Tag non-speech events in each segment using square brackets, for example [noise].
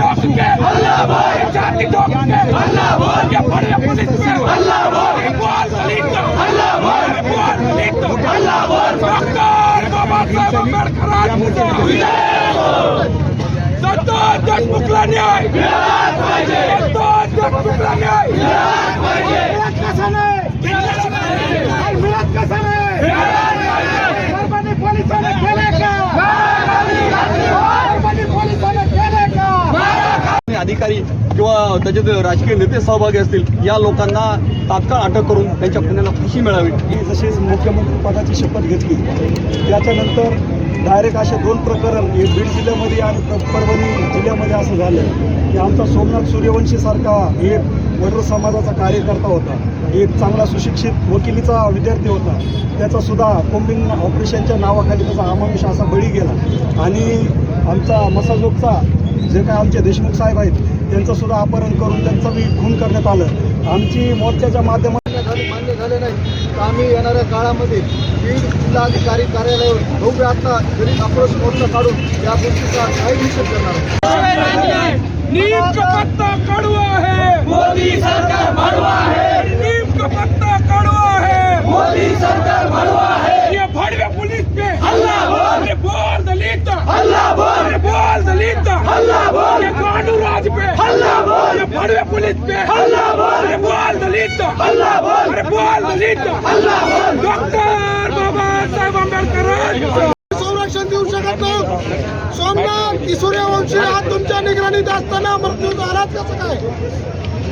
ठोक के ये जाति ठोक के ये बड़े पुलिस पे ये बोल दलित ये बोल दलित डॉक्टर बाबासाहेब आंबेडकरांचा संतोष देशमुखला न्याय संतोष देशमुखला न्याय मिळत कसा नाही काय मिळत कसा नाही परभणी पोलिसांनी केले का परभणी पोलिसांनी केले का आणि अधिकारी किंवा त्याच्यात राजकीय नेते सहभागी असतील या लोकांना तात्काळ अटक करून त्यांच्या पुण्याला फाशी मिळावी. मी जशी मुख्यमंत्री पदाची शपथ घेतली. त्याच्यानंतर डायरेक्ट असे दोन प्रकरण हे बीड जिल्ह्यामध्ये आणि परभणी जिल्ह्यामध्ये असं झालं. की आमचा सोमनाथ सूर्यवंशी सारखा एक वडर समाजाचा कार्यकर्ता होता. एक चांगला सुशिक्षित वकिलीचा विद्यार्थी होता. त्याचा सुद्धा कोम्बिंग ऑपरेशनच्या नावाखाली त्याचा अमानुष असा बळी गेला. आणि आमचा मसाजोगचा जे काय आमचे देशमुख साहेब आहेत त्यांचं सुद्धा अपहरण करून त्यांचं बी खून करण्यात आलं आमची मोर्चाच्या माध्यमातून झाले मान्य झाले नाही तर आम्ही येणाऱ्या काळामध्ये बीड जिल्हाधिकारी कार्यालयावर भव्य आता घरी आक्रोश मोर्चा काढून या गोष्टीचा काही निषेध करणार आहोत. नीम का पत्ता कड़वा है। मोदी सरकार भड़वा है। नीम का पत्ता कड़वा है। मोदी सरकार भड़वा है। ये भड़वे पुलिस पे। हल्ला बोल। ये बोल दलित। हल्ला बोल। ये बोल दलित। हल्ला बोल। ये गांडू राज पे। हल्ला बोल। ये भड़वे पुलिस पे। हल्ला बोल। ये बोल दलित। हल्ला बोल। ये बोल दलित। हल्ला बोल। डॉक्टर बाबा साहेब आंबेडकर संरक्षण देऊ शकत नाही. सोमनाथ की हा तुमच्या निगराणीत असताना मृत्यू झालाच कसं काय?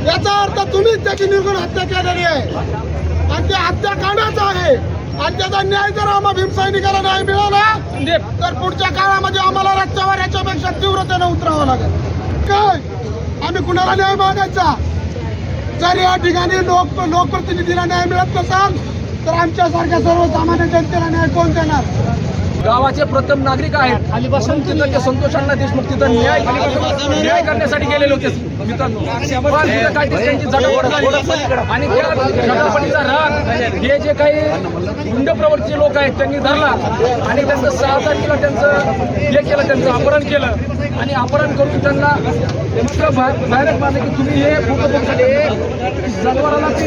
याचा अर्थ तुम्हीच त्याची निर्गुण हत्या केलेली आहे. आणि ते हत्या काढायचा आहे. आणि त्याचा न्याय जर आम्हा भीमसैनिकाला न्याय मिळाला तर पुढच्या काळामध्ये आम्हाला रस्त्यावर याच्यापेक्षा तीव्रतेनं उतरावं लागेल. काय? आम्ही कुणाला न्याय मागायचा? जर या ठिकाणी लोक लोकप्रतिनिधीला न्याय मिळत नसाल तर आमच्यासारख्या सर्वसामान्य जनतेला न्याय कोण देणार? गावाचे प्रथम नागरिक आहेत. तिथं ते संतोषांना देशमुख तिथं न्याय न्याय करण्यासाठी गेलेले होते. आणि त्या झटापटीचा राग हे जे काही गुंड प्रवृत्तीचे लोक आहेत त्यांनी धरला. आणि त्यांचं सहा तारखेला त्यांचं हे केलं त्यांचं अपहरण केलं. आणि अपहरण करून त्यांना इतकं बाहेर मारलं की तुम्ही हे जनावरांना ते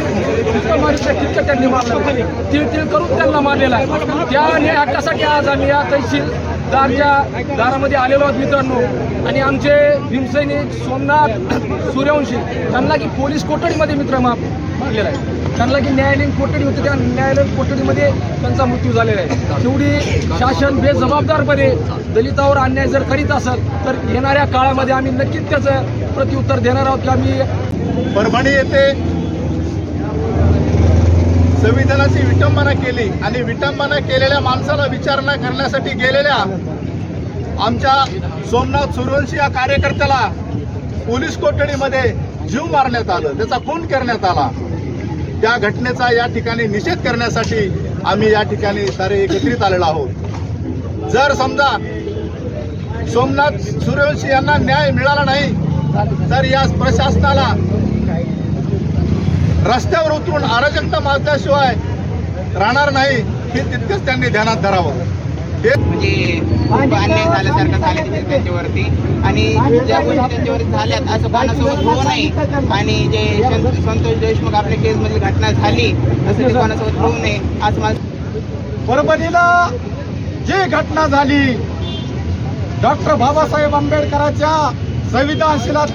इतकं मारू शकता तितकं त्यांनी मारलं. तिळ तिळ करून त्यांना मारलेला आहे. त्या न्याय हक्कासाठी आज आम्ही या तहसीलदारच्या दारामध्ये आलेलो आहोत मित्रांनो. आणि आमचे भीमसैनिक सोमनाथ सूर्यवंशी त्यांना की पोलीस कोठडीमध्ये मित्र माप मागलेला आहे. त्यांना की न्यायालयीन कोठडी होती त्या न्यायालयीन कोठडीमध्ये त्यांचा मृत्यू झालेला आहे. तेवढी शासन बेजबाबदारपणे दलितावर अन्याय जर करीत असेल तर येणाऱ्या काळामध्ये आम्ही नक्कीच त्याचं प्रत्युत्तर देणार आहोत की आम्ही परभणी येथे संविधानाची विटंबना केली आणि विटंबना केलेल्या माणसाला विचारणा करण्यासाठी गेलेल्या आमच्या सोमनाथ सूर्यवंशी या कार्यकर्त्याला पोलीस कोठडीमध्ये जीव मारण्यात आलं. त्याचा खून करण्यात आला. त्या घटनेचा या ठिकाणी निषेध करण्यासाठी आम्ही या ठिकाणी सारे एकत्रित आलेलो आहोत. जर समजा सोमनाथ सूर्यवंशी यांना न्याय मिळाला नाही तर या प्रशासनाला रस्त्यावर उतरून अराजकता माजल्याशिवाय राहणार नाही हे तितकंच त्यांनी ध्यानात धरावं. म्हणजे अन्याय झाल्यासारखं झालं तिथे त्यांच्यावरती. आणि ज्या गोष्टी त्यांच्यावरती झाल्यात असं कोणासोबत होऊ नये. आणि जे संत- संतोष देशमुख आपल्या केसमधली घटना झाली असं ते कोणासोबत होऊ नये असं माझं परभणीला जी घटना झाली डॉक्टर बाबासाहेब आंबेडकरांच्या संविधान शिला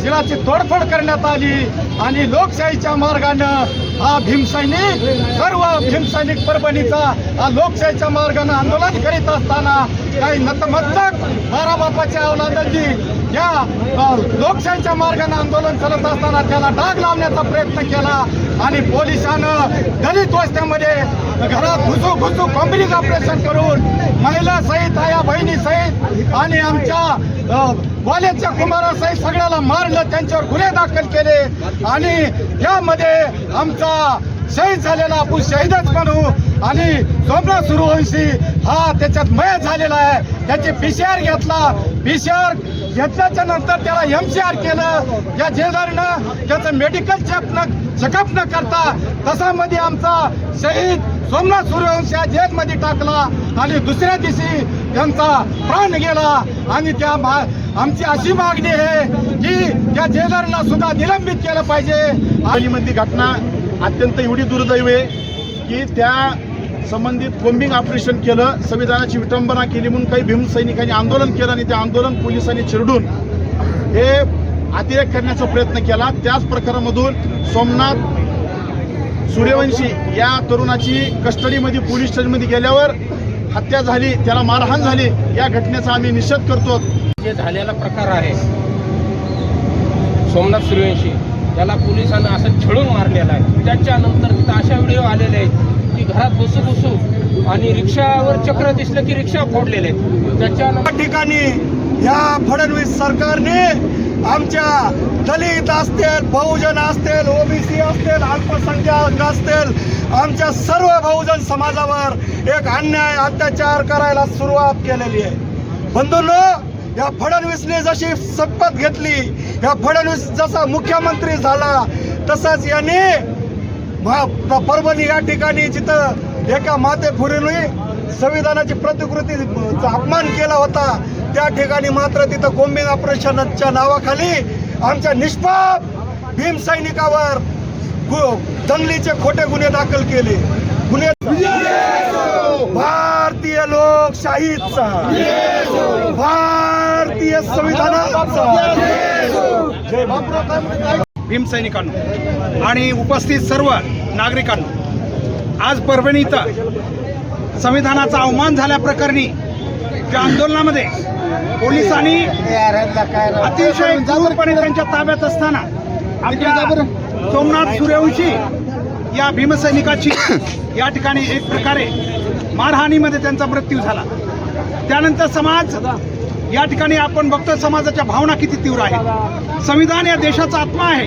शिलाची तोडफोड करण्यात आली आणि लोकशाहीच्या मार्गानं हा भीमसैनिक सर्व भीमसैनिक परभणीचा हा लोकशाहीच्या मार्गानं आंदोलन करीत असताना काही नतमस्तक बारा बापाच्या या लोकशाहीच्या मार्गानं आंदोलन करत असताना त्याला डाग लावण्याचा प्रयत्न केला आणि पोलिसानं दलित वस्त्यामध्ये घरात घुसू घुसू कॉम्बिनिंग ऑपरेशन करून महिला आणि आमच्या अ, वाल्याच्या कुमारासहित सगळ्याला मारलं त्यांच्यावर गुन्हे दाखल केले. आणि यामध्ये आमचा शहीद झालेला आपण शहीदच म्हणू. आणि सोमना सुरू होईशी हा त्याच्यात मय झालेला आहे. त्याचे पीसीआर आर घेतला. पीसीआर आर घेतल्याच्या नंतर त्याला एम सी आर केलं. या जेदारीनं त्याचं मेडिकल चेक न चेकअप न करता तसामध्ये आमचा शहीद सोमनाथ सूर्यवंशी या जेलमध्ये टाकला. आणि दुसऱ्या दिवशी त्यांचा प्राण गेला आणि त्या मा- आमची अशी मागणी आहे की त्या जेलरला सुद्धा निलंबित केलं पाहिजे. आलीमध्ये घटना अत्यंत एवढी दुर्दैव आहे की त्या संबंधित कोम्बिंग ऑपरेशन केलं संविधानाची विटंबना केली म्हणून काही भीमसैनिकांनी आंदोलन केलं आणि ते आंदोलन पोलिसांनी चिरडून हे अतिरेक करण्याचा प्रयत्न केला. त्याच प्रकारामधून सोमनाथ सूर्यवंशी या तरुणाची कस्टडीमध्ये पोलीस स्टेशनमध्ये गेल्यावर हत्या झाली त्याला मारहाण झाली या घटनेचा आम्ही निषेध करतो. जे झालेला प्रकार आहे सोमनाथ सूर्यवंशी त्याला पोलिसांना असं छळून मारलेला आहे. त्याच्यानंतर तिथं अशा व्हिडिओ आलेले आहेत की घरात बसू बसू आणि रिक्षावर चक्र दिसलं की रिक्षा फोडलेले आहेत. त्याच्यानंतर या ठिकाणी या फडणवीस सरकारने आमच्या दलित असतील बहुजन असतील ओबीसी असतील अल्पसंख्याक असतील आमच्या सर्व बहुजन समाजावर एक अन्याय अत्याचार करायला सुरुवात केलेली आहे. बंधूंनो या फडणवीसने जशी शपथ घेतली या फडणवीस जसा मुख्यमंत्री झाला तसाच याने परभणी या ठिकाणी जिथं एका मातेपुरीने संविधानाची प्रतिकृतीचा अपमान केला होता त्या ठिकाणी मात्र तिथं कोम्बिंग ऑपरेशनच्या नावाखाली आमच्या निष्पाप भीमसैनिकावर दंगलीचे खोटे गुन्हे दाखल केले. गुन्हे भारतीय लोकशाहीचा भारतीय संविधानाचा जय भीमसैनिकांनो आणि उपस्थित सर्व नागरिकांनो आज परभणी इथं संविधानाचा अवमान झाल्याप्रकरणी त्या आंदोलनामध्ये पोलिसांनी अतिशय क्रूरपणे त्यांच्या ताब्यात असताना आपल्या सोमनाथ सूर्यवंशी या भीमसैनिकाची [coughs] या ठिकाणी एक प्रकारे मारहाणीमध्ये त्यांचा मृत्यू झाला. त्यानंतर समाज या ठिकाणी आपण बघतो समाजाच्या भावना किती तीव्र आहेत. संविधान या देशाचा आत्मा आहे.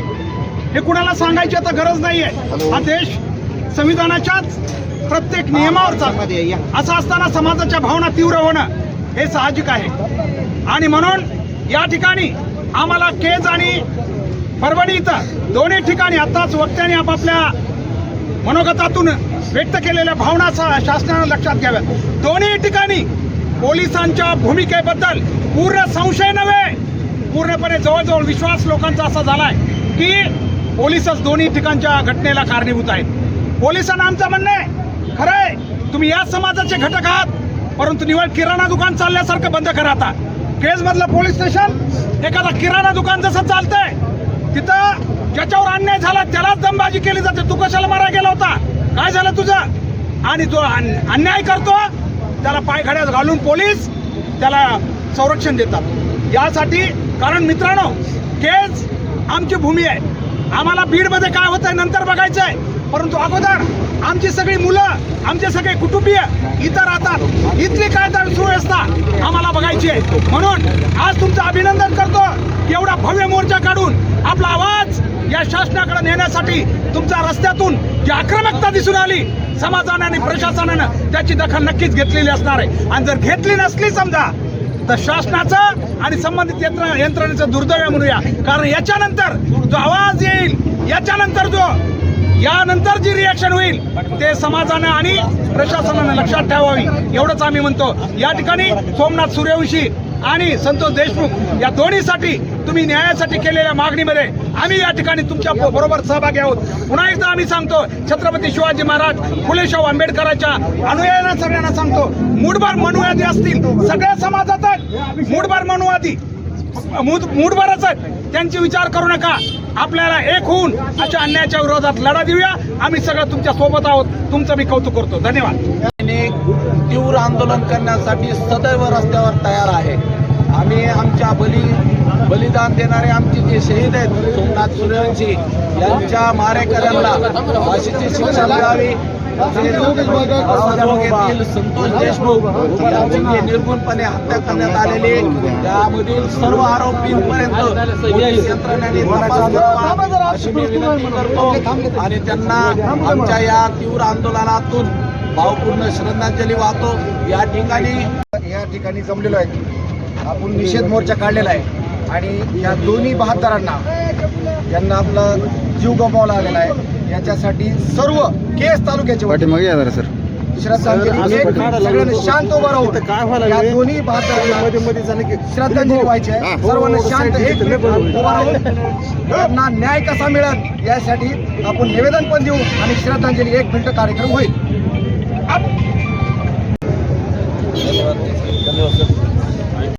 हे कुणाला सांगायची आता गरज नाहीये. हा देश संविधानाच्याच प्रत्येक नियमावर चालतो असं असताना समाजाच्या भावना तीव्र होणं हे साहजिक आहे. आणि म्हणून या ठिकाणी आम्हाला केज आणि परभणी इथं दोन्ही ठिकाणी आताच वक्त्याने आपापल्या मनोगतातून व्यक्त केलेल्या भावना शासनानं लक्षात घ्याव्यात. दोन्ही ठिकाणी पोलिसांच्या भूमिकेबद्दल पूर्ण संशय नव्हे. पूर्णपणे जवळजवळ विश्वास लोकांचा असा झालाय की पोलिसच दोन्ही ठिकाणच्या घटनेला कारणीभूत आहेत. पोलिसांना आमचं म्हणणं आहे खरंय तुम्ही या समाजाचे घटक आहात परंतु निवड किराणा दुकान चालल्यासारखं बंद करा आता. केजमधलं पोलीस स्टेशन एखादा किराणा दुकान जसं चालतंय तिथं ज्याच्यावर अन्याय झाला त्यालाच दमबाजी केली जाते. तू कशाला मारा गेला होता? काय झालं तुझं? आणि जो अन्याय करतो त्याला पायखड्यात घालून पोलीस त्याला संरक्षण देतात. यासाठी कारण मित्रांनो केज आमची भूमी आहे. आम्हाला बीडमध्ये काय होतंय नंतर बघायचं आहे परंतु अगोदर आमची सगळी मुलं आमचे सगळे कुटुंबीय इथं राहतात. इथली काय तर सुव्यवस्था आम्हाला बघायची आहे. म्हणून आज तुमचं अभिनंदन करतो. एवढा भव्य मोर्चा काढून आपला आवाज या शासनाकडे नेण्यासाठी तुमच्या रस्त्यातून जी आक्रमकता दिसून आली समाजाने आणि प्रशासनानं त्याची दखल नक्कीच घेतलेली असणार आहे. आणि जर घेतली नसली समजा तर शासनाचं आणि संबंधित यंत्र यंत्रणेचं दुर्दैव म्हणूया. कारण याच्यानंतर जो आवाज येईल याच्यानंतर जो यानंतर जी रिॲक्शन होईल ते समाजानं आणि प्रशासनानं लक्षात ठेवावी. एवढंच आम्ही म्हणतो. या ठिकाणी सोमनाथ सूर्यवंशी आणि संतोष देशमुख या दोन्हीसाठी तुम्ही न्यायासाठी केलेल्या मागणीमध्ये आम्ही या ठिकाणी तुमच्या बरोबर सहभागी आहोत. पुन्हा एकदा आम्ही सांगतो छत्रपती शिवाजी महाराज फुले शाहू आंबेडकरांच्या अनुयायांना सगळ्यांना सांगतो मूडभर मनुवादी असतील सगळ्या समाजात मूडभर मनुवादी मूड मूडभरच आहेत त्यांचे विचार करू नका. आपल्याला एक होऊन अशा अन्यायाच्या विरोधात लढा देऊया. आम्ही सगळं तुमच्यासोबत आहोत. तुमचं मी कौतुक करतो. धन्यवाद. तीव्र आंदोलन करण्यासाठी सदैव रस्त्यावर तयार आहे. आम्ही आमच्या बली बलिदान देणारे आमचे जे शहीद आहेत सोमनाथ सूर्यवंशी यांच्या मारेकऱ्यांना फाशीची शिक्षा मिळावी. संतोष देशमुख यांची निर्गुणपणे हत्या करण्यात आलेली त्यामधील सर्व आरोपींपर्यंत पोलीस यंत्रणेने तपास करावा अशी मी विनंती करतो आणि त्यांना आमच्या या तीव्र आंदोलनातून भावपूर्ण श्रद्धांजली वाहतो या ठिकाणी या ठिकाणी जमलेलो आहे. आपण निषेध मोर्चा काढलेला आहे. आणि या दोन्ही बहादरांना यांना आपला जीव गमावला आलेला आहे याच्यासाठी सर्व केस तालुक्याचे वतीने, श्रद्धांजली एक मिनिट सगळ्यांनी शांत उभं राहून या दोन्ही श्रद्धांजली व्हायची आहे सर्वांना शांत एक मिनिट उभं राहून. त्यांना न्याय कसा मिळेल यासाठी आपण निवेदन पण देऊ आणि श्रद्धांजली एक मिनिट कार्यक्रम होईल.